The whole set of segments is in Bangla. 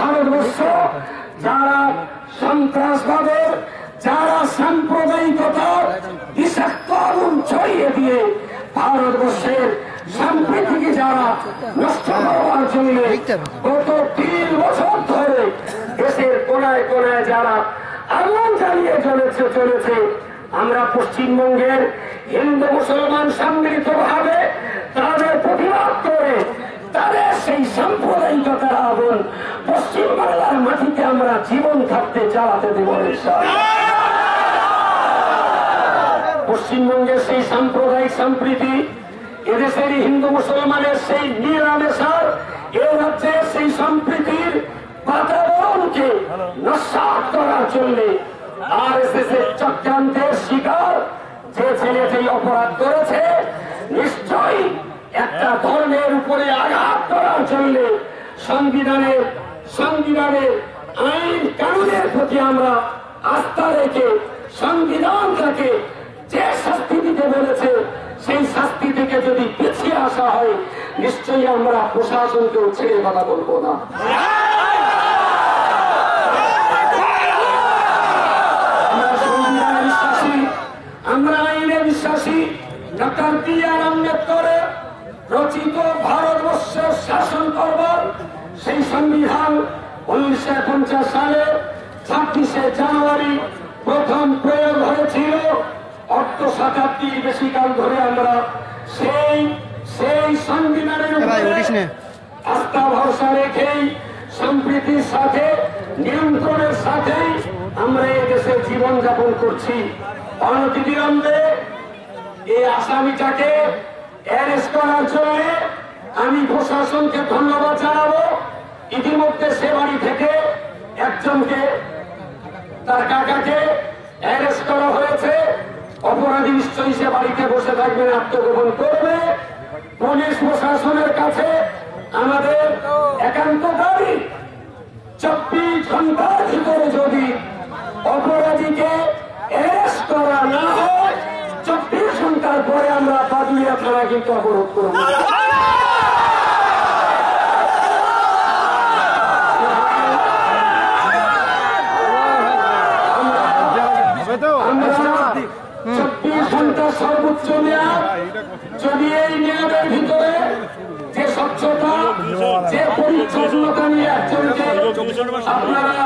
ভারতবর্ষ, যারা সন্ত্রাসবাদের, যারা সাম্প্রদায়িকতার বিষাক্ত আগুন ছড়িয়ে দিয়ে ভারতবর্ষের সম্প্রীতিকে যারা নষ্ট করবার জন্য গত তিন বছর ধরে দেশের কোনায় কোনায় যারা আগুন জ্বালিয়ে চলেছে চলেছে, আমরা পশ্চিমবঙ্গের হিন্দু মুসলমান সম্মিলিত ভাবে তাদের প্রতিবাদ করে তাদের সেই সাম্প্রদায়িকতার আগুন পশ্চিম বাংলার মাটিতে আমরা জীবন থাকতে চালাতে দেব পশ্চিমবঙ্গের সেই সাম্প্রদায়িক সম্প্রীতি, এদেশের হিন্দু মুসলমানের সেই নিরামেশার এ রাজ্যের সেই সম্প্রীতির বাতাবরণকে নস্বাত করার জন্য আর এস চক্রান্তের শিকার যে ছেলেটি অপরাধ করেছে, নিশ্চয়ই একটা ধর্মের উপরে আঘাত করার জন্য সংবিধানের সংবিধানের আইন কানুনের প্রতি আমরা আস্থা রেখে সংবিধানটাকে যে শাস্তি দিতে বলেছে, সেই শাস্তি থেকে যদি পিছিয়ে আসা হয়, নিশ্চয়ই আমরা প্রশাসনকেও ছেড়ে কথা বলব না। আমরা আইনে বিশ্বাসী, ডক্টর বি আর আম্বেদকরের রচিত ভারতবর্ষের শাসন করবার সেই সংবিধান উনিশশো পঞ্চাশ সালে ছাব্বিশে জানুয়ারি প্রথম প্রয়োগ হয়েছিল। অর্থ শতাব্দীর বেশি কাল ধরে আমরা সেই সেই সংবিধানের আস্থা ভরসা রেখেই সম্প্রীতির সাথে নিয়ন্ত্রণের সাথে আমরা এই দেশে জীবন যাপন করছি। অনতিবিলম্বে এই আসামিটাকে অ্যারেস্ট করার জন্য আমি প্রশাসনকে ধন্যবাদ জানাব। ইতিমধ্যে সে বাড়ি থেকে একজনকে, তার কাকাকে অ্যারেস্ট করা হয়েছে। অপরাধী নিশ্চয়ই সে বাড়িতে বসে থাকবে, আত্মগোপন করবে। পুলিশ প্রশাসনের কাছে আমাদের একান্ত দাবি, চব্বিশ ঘণ্টার ভিতরে যদি অপরাধীকে অ্যারেস্ট করা না হয় চব্বিশ ঘণ্টার পরে আমরা পাদুলিয়া থানা কিন্তু অবরোধ করব। সর্বোচ্চ যদি এই মেয়াদের ভিতরে যে স্বচ্ছতা, যে পরিচ্ছন্নতা নিয়ে একজনকে আপনারা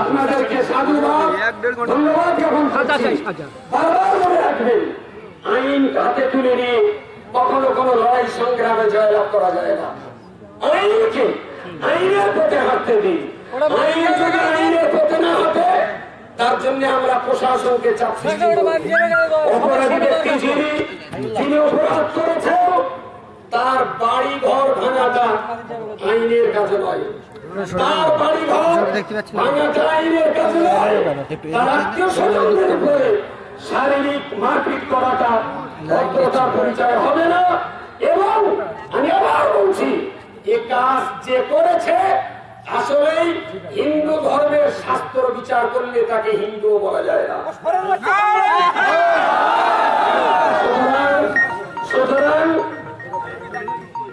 আপনাদেরকে সাধুবাদ রাখবেন আইন হাতে তুলে নিয়ে কখনো কোনো লড়াই সংগ্রামে জয়লাভ করা যায় না আইনকে আইনের পথে হাঁটতে দিই আইন যদি আইনের পথে না হাঁটে তার জন্য আমরা প্রশাসনকে চাপ যিনি অপরাধ করেছেন তার বাড়ি ঘর ভাঙাটা আইনের কাছে নয়। শারীরিক মারপিট করাটা পরিচয় হবে না এবং আমি আবার বলছি এ কাজ যে করেছে আসলেই হিন্দু ধর্মের শাস্ত্র বিচার করলে তাকে হিন্দু বলা যায় না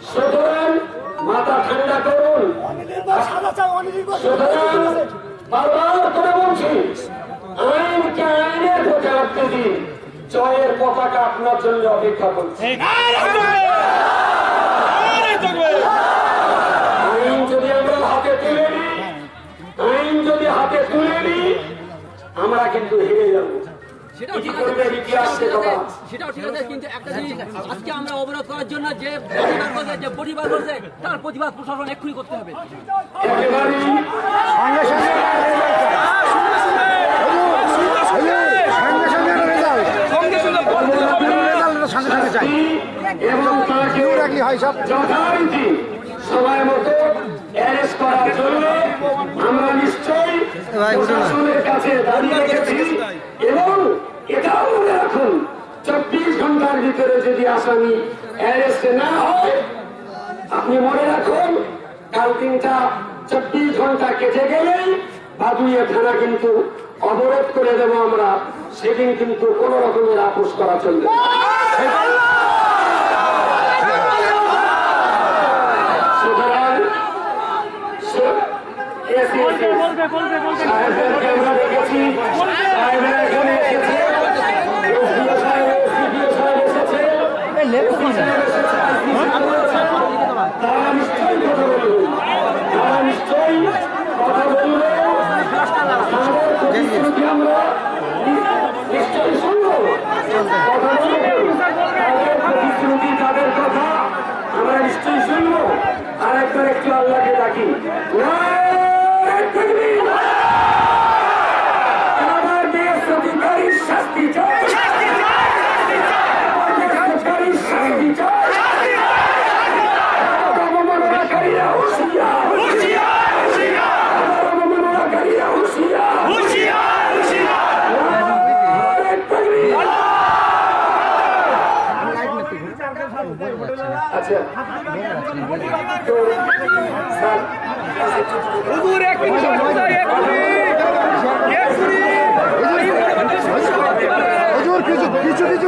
সুতরাং মাথা ঠান্ডা করুন। সুতরাং বারবার করে বলছি, আইনকে আইনের পথে রাখতে দিন। জয়ের পতাকা আপনার জন্য অপেক্ষা করছে। সেটাও ঠিক আছে কিন্তু একটা জিনিস আজকে আমরা অবরোধ করার জন্য যে প্রতিবাদ করছে যে প্রতিবাদ করছে তার প্রতিবাদ প্রশাসন এক্ষুনি করতে হবে। সঙ্গে সঙ্গে রেজাল্ট সঙ্গে সঙ্গে রেজাল্ট সঙ্গে সঙ্গে চাই এবং তাকে হয় সব। যথারীতি সময় মতো অ্যারেস্ট করার জন্য আমরা নিশ্চয়ই ভাই, উঠো না। প্রশাসনের কাছে দাঁড়িয়ে রেখেছি। এবং এটাও মনে রাখুন চব্বিশ ঘণ্টার ভিতরে যদি আসামি অ্যারেস্ট না হয় আপনি মনে রাখুন কাল তিনটা চব্বিশ ঘণ্টা কেটে গেলেই বাদুইয়া থানা কিন্তু অবরোধ করে দেব আমরা সেদিন কিন্তু কোন রকমের আপোষ করা চলবে আমরা দেখেছি সাহেবেরা এখানে হুজুর এক মিনিট এক মিনিট এক মিনিট হুজুর কিছু কিছু কিছু।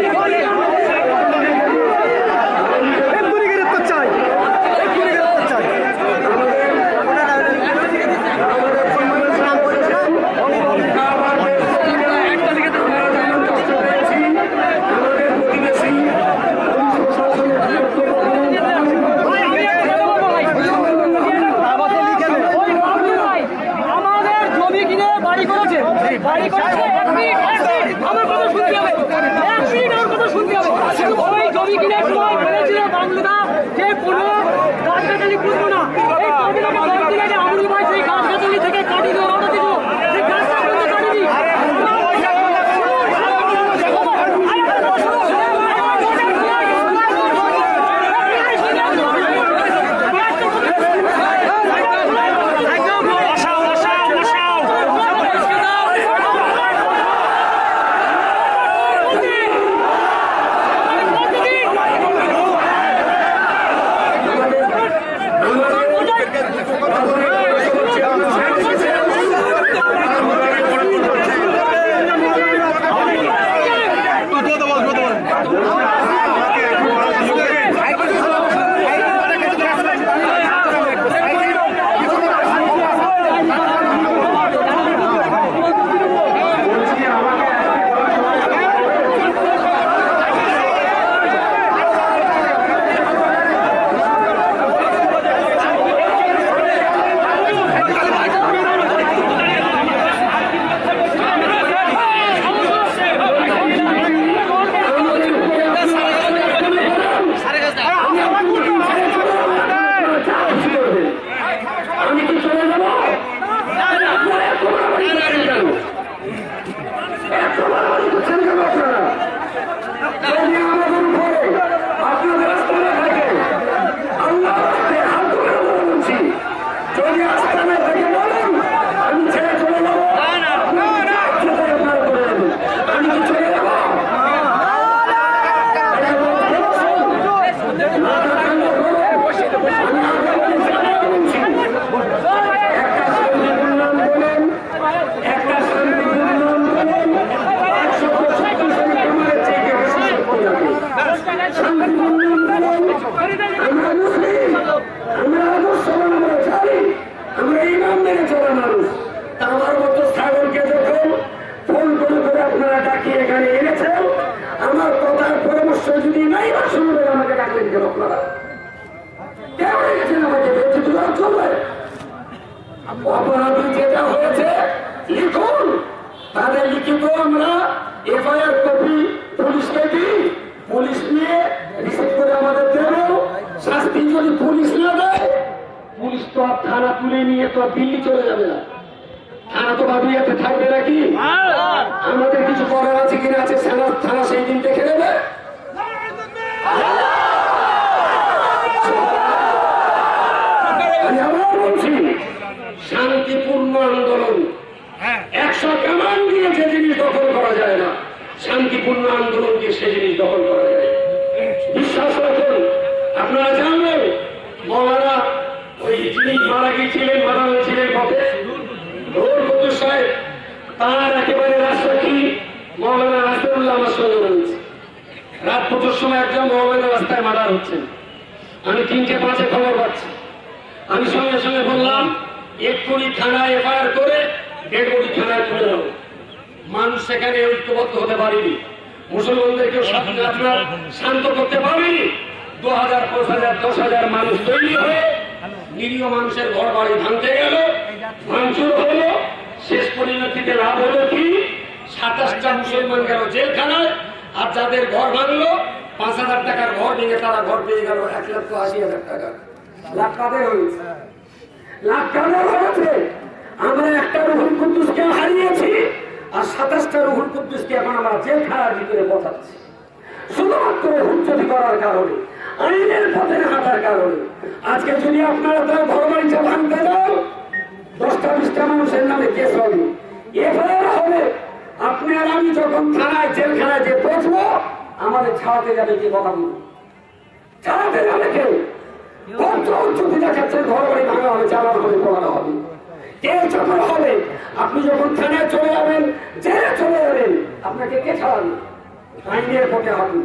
অপরাধী যেটা হয়েছে লিখুন। তাদের লিখিত আমরা এফআইআর কপি পুলিশকে দিই পুলিশ নিয়ে রিসিভ করে আমাদের দেব শাস্তি যদি পুলিশ না দেয় পুলিশ তো আর থানা তুলে নিয়ে তো আর দিল্লি চলে যাবে না। থানা তো ভাবিয়াতে থাকবে নাকি? আমাদের কিছু করার আছে কিনা আছে থানা থানা সেই দিন দেখে নেবে আমি আবার বলছি শান্তিপূর্ণ আন্দোলন একশো কামান দিয়ে যে জিনিস দখল করা যায় না, শান্তিপূর্ণ আন্দোলন দিয়ে সে জিনিস দখল করা যায়। বিশ্বাস রাখুন, আপনারা জানবেন, মৌলানা ওই যিনি মারা গিয়েছিলেন মারা হয়েছিলেন কবে রোল সাহেব, তার একেবারে রাষ্ট্রপতি মৌলানা রাসুল্লাহ আমার সঙ্গে রয়েছে। রাত দুটোর সময় একজন মৌলানা রাস্তায় মারা হচ্ছেন। আমি তিনটে পাঁচে খবর পাচ্ছি। আমি সঙ্গে সঙ্গে বললাম এক্ষুনি থানায় এফআইআর করে ডেড বডি থানায় তুলে দাও মানুষ সেখানে ঐক্যবদ্ধ হতে পারেনি। আপনার শান্ত করতে পারেনি। দু হাজার পাঁচ হাজার দশ হাজার মানুষ তৈরি হয়ে নিরীহ মানুষের ঘর বাড়ি ভাঙতে গেল ভাঙচুর হলো। শেষ পরিণতিতে লাভ হলো কি? সাতাশটা মুসলমান গেল জেলখানায় আর যাদের ঘর ভাঙলো পাঁচ হাজার টাকার ঘর ভেঙে তারা ঘর পেয়ে গেল এক লক্ষ আশি হাজার টাকা। লাখ কাদের হয়েছে? লাখ কাদের হয়েছে? আমরা একটা রুহুল কুদ্দুসকে হারিয়েছি। আর সাতাশটা রুহুল কুদ্দুসকে এখন আমরা জেলখানার ভিতরে পৌঁছাচ্ছি। শুধুমাত্র হুজ্জতি করার কারণে, আইনের পথে হাঁটার কারণে। আজকে যদি আপনারা তার ঘর বাড়িতে ভাঙতে যান, দশটা বিশটা মানুষের নামে কেস হবে। এফআইআর হবে। আপনি আর আমি যখন থানায়, জেলখানায় যে পৌঁছবো, আমাদের ছাড়াতে যাবে কি কথা বলব চালাতে যাবে কেউ কত উচ্চতি দেখাচ্ছে ঘর বাড়ি ভাঙা হবে, চালানো হবে, পড়ানো হবে। কে যখন হবে? আপনি যখন থানায় চলে যাবেন, জেলে চলে যাবেন, আপনাকে কে ছাড়াবে? আইনের পথে হাঁটুন,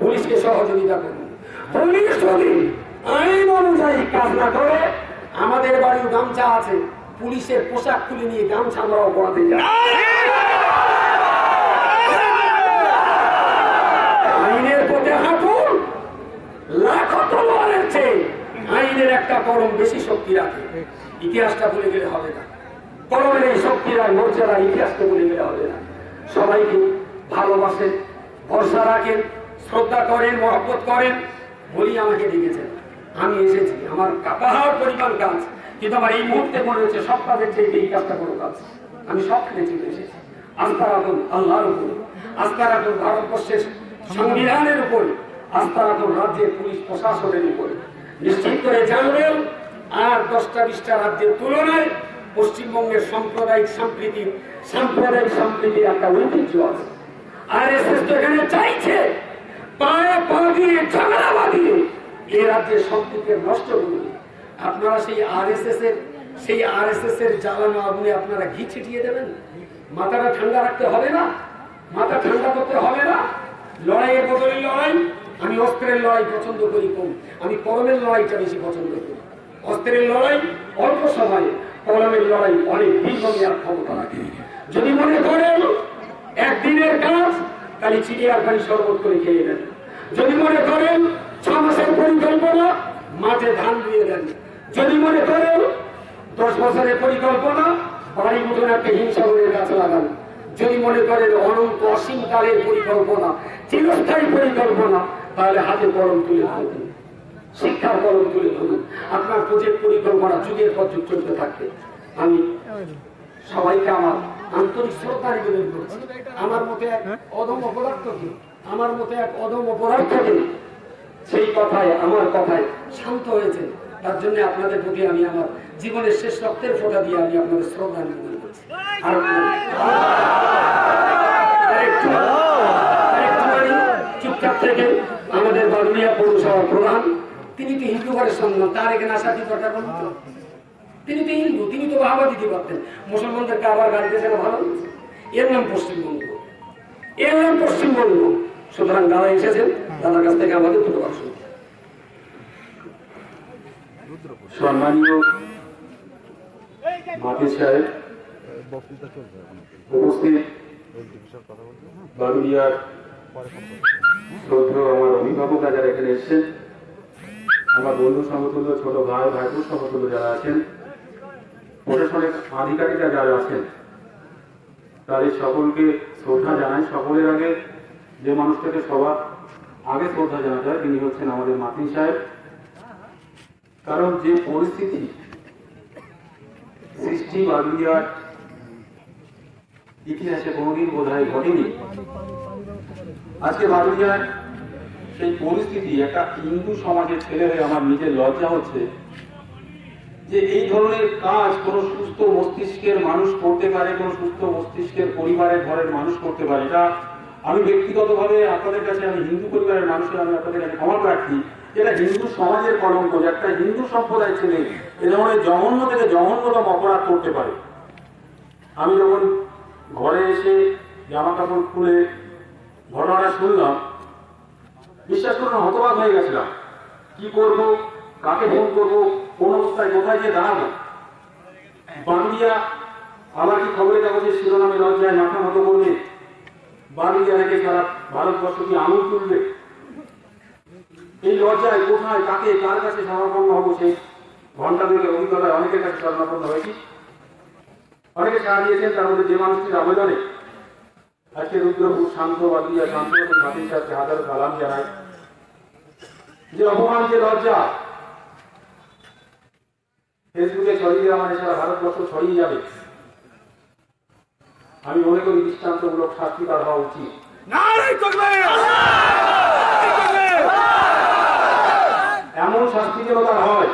পুলিশকে সহযোগিতা করুন। পুলিশ যদি আইন অনুযায়ী কাজ না করে, আমাদের বাড়ির গামছা আছে, পুলিশের পোশাক তুলে নিয়ে গামছা আমরা অপরাধে আইনের পথে হাঁটুন, লাখো তলোয়ারের চেয়ে আইনের একটা কলম বেশি শক্তি রাখে। ইতিহাসটা ভুলে গেলে হবে না। কলমের এই শক্তির মর্যাদা ইতিহাসকে ভুলে গেলে হবে না। সবাইকে ভালোবাসেন, ভরসা রাখেন, শ্রদ্ধা করেন, মহব্বত করেন, বলি আমাকে ডেকেছেন। আমি এসেছি, আমার কা- পাহাড় পরিমাণ কাজ, কিন্তু আমার এই মুহূর্তে মনে হচ্ছে সব কাজের চেয়ে এই কাজটা কোনো কাজ। আমি সব খেলেছি এসেছি আস্থা রাখুন, আল্লাহর উপর। আস্থা রাখুন ভারতবর্ষের সংবিধানের উপর। আস্থা রাখুন রাজ্যের পুলিশ প্রশাসনের উপর। নিশ্চিত করে জানবেন আর দশটা বিশটা রাজ্যের তুলনায় পশ্চিমবঙ্গের সাম্প্রদায়িক সম্প্রীতি, সাম্প্রদায়িক সম্প্রীতির একটা ঐতিহ্য আছে। আর এস এস তো এখানে চাইছে পায়ে পা দিয়ে ঝগড়া বাঁধিয়ে এ রাজ্যের সম্প্রীতি নষ্ট করবে আপনারা সেই আর এস এস এর, সেই আর এস এস এর জ্বালানো আগুনে আপনারা ঘি ছিটিয়ে দেবেন? মাথাটা ঠান্ডা রাখতে হবে না? মাথা ঠান্ডা করতে হবে না? লড়াইয়ের বদলে লড়াই। আমি অস্ত্রের লড়াই পছন্দ করি কম। আমি কলমের লড়াইটা বেশি পছন্দ করি। অস্ত্রের লড়াই অল্প সময়ে কলমের লড়াই অনেক দীর্ঘমেয়াদ ক্ষমতা রাখে। যদি মনে করেন একদিনের কাজ খালি চিড়ি আর খালি শরবত করে খেয়ে নেন। যদি মনে করেন ছ মাসের পরিকল্পনা, মাঠে ধান দিয়ে দেন। যদি মনে করেন দশ বছরের পরিকল্পনা বাড়ি মতন একটা হিংসাগুলির গাছ লাগান। যদি মনে করেন অনন্ত অসীমকালের পরিকল্পনা, চিরস্থায়ী পরিকল্পনা, তাহলে হাতে গরম তুলে ধরুন। শিক্ষার কলম তুলে ধরুন আপনার প্রজেক্ট পরিকল্পনা যুগের পর যুগ চলতে থাকবে আমি সবাইকে আমার আন্তরিক শ্রদ্ধা নিবেদন করছি। আমার মতে এক অধম অপরাধকে আমার মতে এক অধম অপরাধকে সেই কথায় আমার কথায় শান্ত হয়েছে তার জন্য আপনাদের প্রতি আমি আমার জীবনের শেষ রক্তের ফোটা দিয়ে আমি আপনাদের শ্রদ্ধা নিবেদন করছি। আর চুপচাপ থেকে আমাদের বাদুলিয়া পৌরসভা প্রধান তিনি তো হিন্দু ঘরের সন্তান তার এখানে আসা কি দরকার বলুন তো? তিনি তো হিন্দু, তিনি তো বাহাবা দিতে পারতেন মুসলমানদেরকে আবার গাড়িতে সেটা ভালো? এর নাম পশ্চিমবঙ্গ। এর নাম পশ্চিমবঙ্গ। সুতরাং দাদা এসেছেন, দাদার কাছ থেকে আমাদের দুটো কথা সম্মানীয় আমার অভিভাবকরা যারা এখানে এসেছেন। আমার বন্ধু সমতুল্য, ছোট ভাই ভাইপুর সমতুল্য যারা আছেন প্রশাসনের আধিকারিকরা যারা আছেন, তাদের সকলকে শ্রদ্ধা জানাই। সকলের আগে যে মানুষটাকে সবার আগে শ্রদ্ধা জানাতে হয়, তিনি হচ্ছেন আমাদের মাতিন সাহেব। কারণ যে পরিস্থিতি সৃষ্টি বাদুলিয়ার ইতিহাসে কোনোদিন বোধ হয় ঘটেনি। আজকে বাদুলিয়ার সেই পরিস্থিতি একটা হিন্দু সমাজের ছেলে হয়ে আমার নিজের লজ্জা হচ্ছে যে এই ধরনের কাজ কোনো সুস্থ মস্তিষ্কের মানুষ করতে পারে, কোনো সুস্থ মস্তিষ্কের পরিবারের ঘরের মানুষ করতে পারে। এটা আমি ব্যক্তিগতভাবে আপনাদের কাছে, আমি হিন্দু পরিবারের মানুষের, আমি আপনাদের কাছে ক্ষমা প্রার্থী এটা হিন্দু সমাজের কলঙ্ক, যে একটা হিন্দু সম্প্রদায় ছেলে এ ধরনের জঘন্য থেকে জঘন্যতম অপরাধ করতে পারে। আমি যখন ঘরে এসে জামা কাপড় খুলে ঘটনাটা শুনলাম বিশ্বাস করুন, হতবাক হয়ে গেছিলাম। কি করব, কাকে ফোন করব, কোন অবস্থায়, কোথায় গিয়ে দাঁড়াবো? বাংলিয়া, আমার কি খবরের কাগজের শিরোনামে লজ্জায় মাথা মতো করবে? বাংলিয়া রেখে সারা ভারতবর্ষ কি আঙুল তুলবে? এই লজ্জায় কোথায়, কাকে, কার কাছে সমাপন্ন হব সেই ঘণ্টা দুয়ের অভিজ্ঞতায় অনেকের কাছে শরণাপন্ন হয়েছি। অনেকে সাড়া দিয়েছেন তার মধ্যে যে মানুষটির আবেদনে আজকে রুদ্রপুর শান্ত বাদুলিয়া শান্ত এবং হাতির সাথে হাজার কালাম জানায়। যে অপমান যে লজ্জা। ফেসবুকে ছড়িয়ে মানে সারা ভারতবর্ষ ছড়িয়ে যাবে। আমি মনে করি দৃষ্টান্তমূলক শাস্তি তার হওয়া উচিত। এমন শাস্তি যেন তার হয়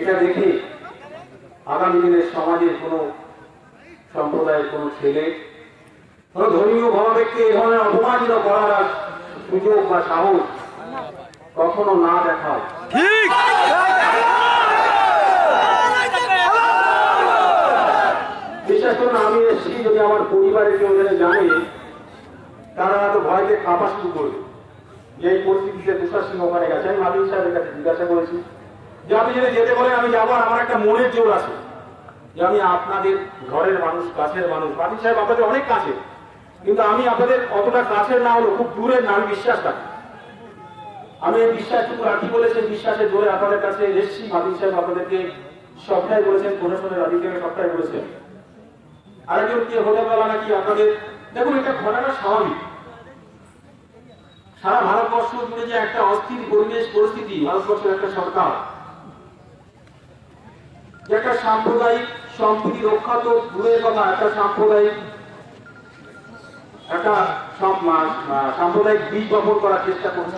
এটা দেখে আগামী দিনের সমাজের কোনো সম্প্রদায়ের কোনো ছেলে কোনো ধর্মীয় ভাবাবেগকে এ ধরনের অপমানিত করার সুযোগ বা সাহস কখনো না দেখায় বিশ্বাস করুন আমি এসেছি যদি আমার পরিবারের কেউ জানে তারা তো ভয়কে কাঁপা শুরু করবে যে এই পরিস্থিতিতে তুষার সিংহ ওখানে গেছে আমি মালিক সাহেবের কাছে জিজ্ঞাসা করেছি যে আপনি যদি যেতে বলেন আমি যাব আর আমার একটা মনের জোর আছে। যে আমি আপনাদের ঘরের মানুষ কাছের মানুষ। মালিক সাহেব আপনাদের অনেক কাছে কিন্তু আমি আপনাদের অতটা কাছের না হলেও খুব দূরের না, আমি বিশ্বাস রাখি। আমি এই বিশ্বাসটুকু রাখি বলে সেই বিশ্বাসের জোরে আপনাদের কাছে এসেছি। মালিক সাহেব আপনাদেরকে সবটাই বলেছেন প্রশাসনের আধিকারিক সবটাই বলেছেন। আরেকজন কে হতে পারা নাকি আপনাদের? দেখুন, এটা ঘটাটা স্বাভাবিক। সারা ভারতবর্ষ জুড়ে যে একটা অস্থির পরিবেশ, পরিস্থিতি, ভারতবর্ষের একটা সরকার একটা সাম্প্রদায়িক সম্প্রীতি রক্ষা তো দূরের কথা, একটা সাম্প্রদায়িক একটা সাম্প্রদায়িক বীজ বপন করার চেষ্টা করছে।